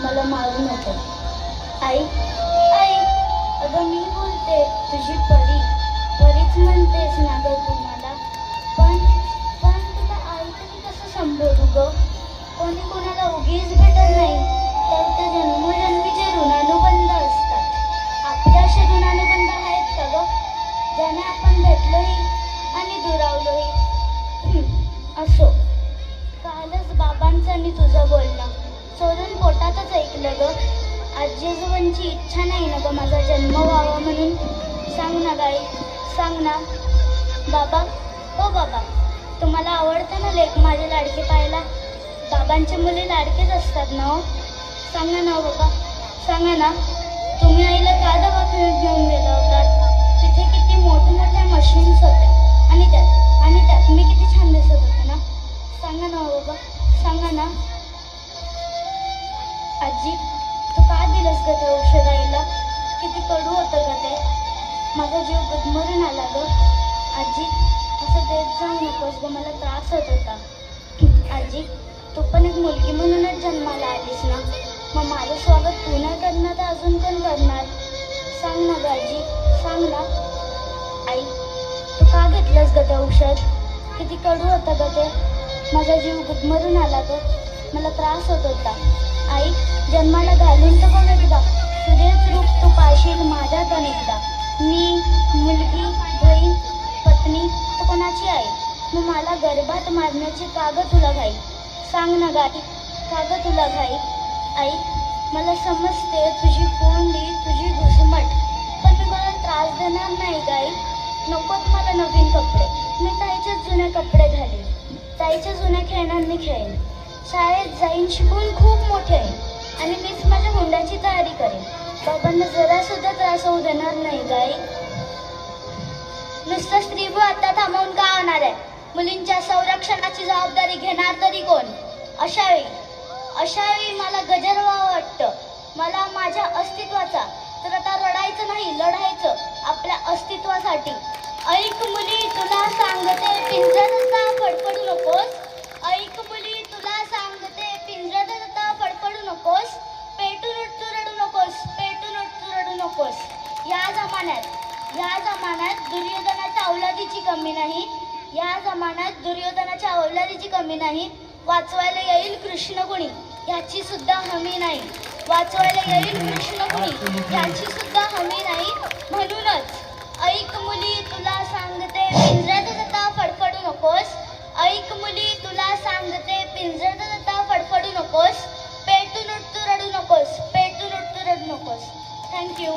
मला मारू नको. आई आई अगं मी बोलते तुझी परी. परीच म्हणतेस ना बाबांचं आणि तुझं बोलणं. चोरून पोटातच ऐकलं ग. आजी आजोबांची इच्छा नाही ना ग माझा जन्म व्हावा म्हणून. सांग ना गाई सांग ना. बाबा हो बाबा. तुम्हाला आवडतं ना लेख माझे लाडके पाहायला बाबांचे मुले लाडकेच असतात ना हो. सांगा ना बाबा. सांगा ना. तुम्ही आईला का दवाखान्यात घेऊन गेला होता तिथे किती मोठमोठ्या मशीन्स होत्या. का ग ते औषध आईला किती कडू होतं का ते? माझा जीव गुदमरून आला ग. आजी असं देत जाऊ नकोस ग मला त्रास होत होता. आजी तू पण एक मुलगी म्हणूनच जन्माला आलीस ना? मग माझं स्वागत तू नाही करणार तर अजून कोण करणार? सांग ना ग आजी सांग ना. आई तू का घेतलंस ग ते औषध? किती कडू होतं ग ते? माझा जीव गुदमरून आला ग. मला त्रास होत होता. आई जन्माला घालून तर कोण एकदा. तुझेच रूप तू पाशील माझ्यात अनेकदा. मी मुलगी बहीण पत्नी तर कोणाची आई? मग मला गर्भात मारण्याची काग तुला घाई. सांग ना गाई काग तुला घाई. आई मला समजते तुझी कोंडी तुझी घुसमट. पण मी कोणाला त्रास देणार नाही गाई. नकोत मला नवीन कपडे. मी ताईच्याच जुने कपडे घालीन. ताईच्या जुन्या खेळण्यांनी खेळेन. शाळेत जाईन शिकून खूप मोठे. आहे आणि मीच माझ्या हुंड्याची तयारी करेन. बाबांना जरा सुद्धा त्रास होऊ देणार नाही गाई. नुसतं स्त्रीभू आता थांबवून का होणार आहे? मुलींच्या संरक्षणाची जबाबदारी घेणार तरी कोण? अशावेळी अशावेळी मला गजरवा वाटतं. मला माझ्या अस्तित्वाचा तर आता रडायचं नाही लढायचं आपल्या अस्तित्वासाठी. ऐक मुली तुला सांगते पिंजर जमान्यात दुर्योधनाच्या औलादीची कमी नाही. या जमान्यात दुर्योधनाच्या औलादीची कमी नाही. वाचवायला येईल कृष्ण कुणी याची सुद्धा हमी नाही. वाचवायला येईल कृष्ण कुणी याची सुद्धा हमी नाही. म्हणूनच ऐक मुली तुला सांगते पिंजऱ्यात जाता फडफडू नकोस. ऐक मुली तुला सांगते पिंजऱ्यात जाता फडफडू नकोस. पेटून उठतू रडू नकोस. पेटून उठतू रडू नकोस. थँक्यू